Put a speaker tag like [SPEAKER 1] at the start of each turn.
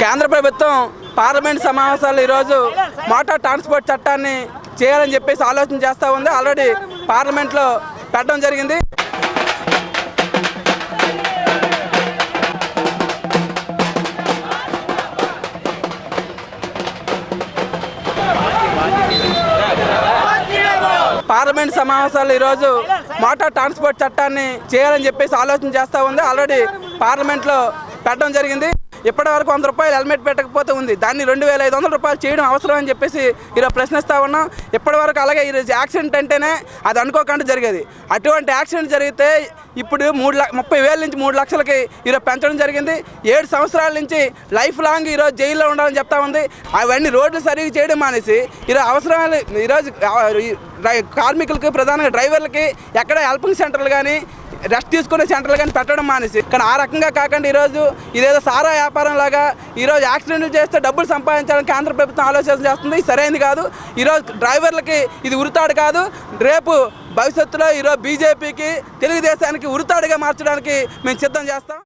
[SPEAKER 1] కేంద్ర ప్రభుత్వం పార్లమెంట్ సమావేశాలు ఈరోజు మోటార్ ట్రాన్స్పోర్ట్ చట్టాన్ని చేయాలని చెప్పేసి ఆలోచన చేస్తూ ఉంది. ఆల్రెడీ పార్లమెంట్లో పెట్టడం జరిగింది. పార్లమెంట్ సమావేశాలు ఈరోజు మోటార్ ట్రాన్స్పోర్ట్ చట్టాన్ని చేయాలని చెప్పేసి ఆలోచన చేస్తూ ఉంది. ఆల్రెడీ పార్లమెంట్లో పెట్టడం జరిగింది. ఇప్పటి వరకు వంద రూపాయలు హెల్మెట్ పెట్టకపోతే ఉంది. దాన్ని రెండు వేల ఐదు వందల రూపాయలు చేయడం అవసరం అని చెప్పేసి ఈరోజు ప్రశ్నిస్తూ ఉన్నాం. ఇప్పటి వరకు అలాగే ఈరోజు యాక్సిడెంట్ అంటేనే అది అనుకోకుండా జరిగేది. అటువంటి యాక్సిడెంట్ జరిగితే ఇప్పుడు మూడు లక్ష ముప్పై వేల నుంచి మూడు లక్షలకి ఈరోజు పెంచడం జరిగింది. ఏడు సంవత్సరాల నుంచి లైఫ్ లాంగ్ ఈరోజు జైల్లో ఉండాలని చెప్తా ఉంది. అవన్నీ రోడ్లు సరిగ్గా చేయడం మానేసి ఈరోజు అవసరాలు ఈరోజు కార్మికులకి ఈ డ్రై- కార్మికులకు ప్రధానంగా డ్రైవర్లకి ఎక్కడ హెల్పింగ్ సెంటర్లు కానీ రెస్ట్ తీసుకునే సెంటర్లు కానీ పెట్టడం మానేసి. కానీ ఆ రకంగా కాకుండా ఈరోజు ఇదేదో సారా వ్యాపారం లాగా ఈరోజు యాక్సిడెంట్లు చేస్తే డబ్బులు సంపాదించాలని కేంద్ర ప్రభుత్వం ఆలోచన చేస్తుంది. సరైనది కాదు. ఈరోజు డ్రైవర్లకి ఇది ఉరితాడు కాదు. రేపు భవిష్యత్తులో ఈరోజు బీజేపీకి తెలుగుదేశానికి ఉరితాడుగా మార్చడానికి మేము సిద్ధం చేస్తాం.